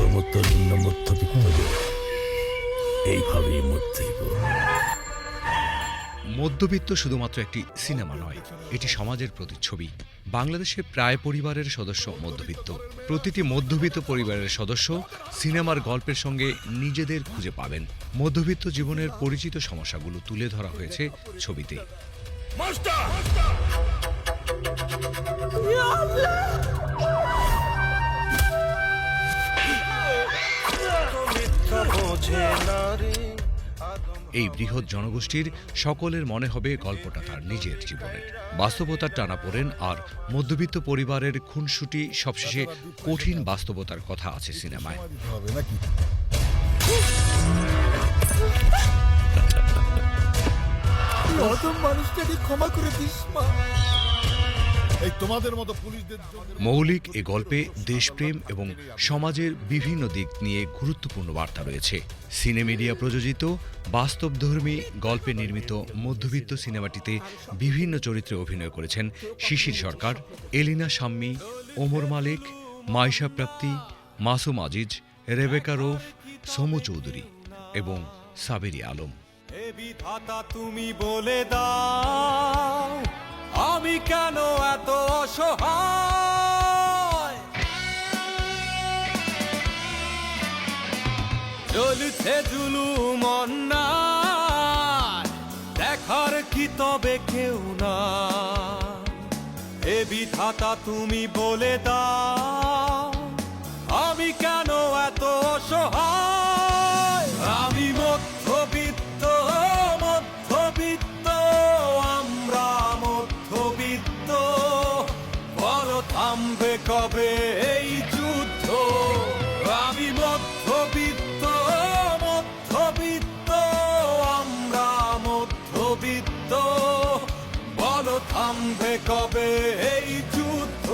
তরুণ মধ্যবিত্তদের এইভাবেই হইব। মধ্যবিত্ত শুধুমাত্র একটি সিনেমা নয়, এটি সমাজের প্রতিচ্ছবি। বাংলাদেশে প্রায় পরিবারের সদস্য মধ্যবিত্ত। প্রতিটি মধ্যবিত্ত পরিবারের সদস্য সিনেমার গল্পের সঙ্গে নিজেদের খুঁজে পাবেন। মধ্যবিত্ত জীবনের পরিচিত সমস্যাগুলো তুলে ধরা হয়েছে ছবিতে। এই বৃহৎ জনগোষ্ঠীর সকলের মনে হবে গল্পটা তার নিজের জীবনের। বাস্তবতার টানা পড়েন আর মধ্যবিত্ত পরিবারের খুনসুটি সবশেষে কঠিন বাস্তবতার কথা আছে সিনেমায়। মানুষটাকে ক্ষমা করে দিস, মা। মৌলিক এ গল্পে দেশপ্রেম এবং সমাজের বিভিন্ন দিক নিয়ে গুরুত্বপূর্ণ বার্তা রয়েছে। সিনেমিডিয়া প্রযোজিত বাস্তবধর্মী গল্পে নির্মিত মধ্যবিত্ত সিনেমাটিতে বিভিন্ন চরিত্রে অভিনয় করেছেন শিশির সরকার এলিনা সাম্মি ওমর মালিক মাইশা প্রাপ্তি মাসুম আজিজ রেবেকা রৌফ সমু চৌধুরী এবং সাবেরি আলম। তুমি বলে দাও। আমি কেন এত অসহায়? চলছে জুলুম দেখার কি তবে কেউ না এ বিধাতা তুমি বলে দাও। থামবে কবে এই যুদ্ধ? আমি মধ্যবিত্ত মধ্যবিত্ত আমরা মধ্যবিত্ত। বলো থামবে কবে এই যুদ্ধ?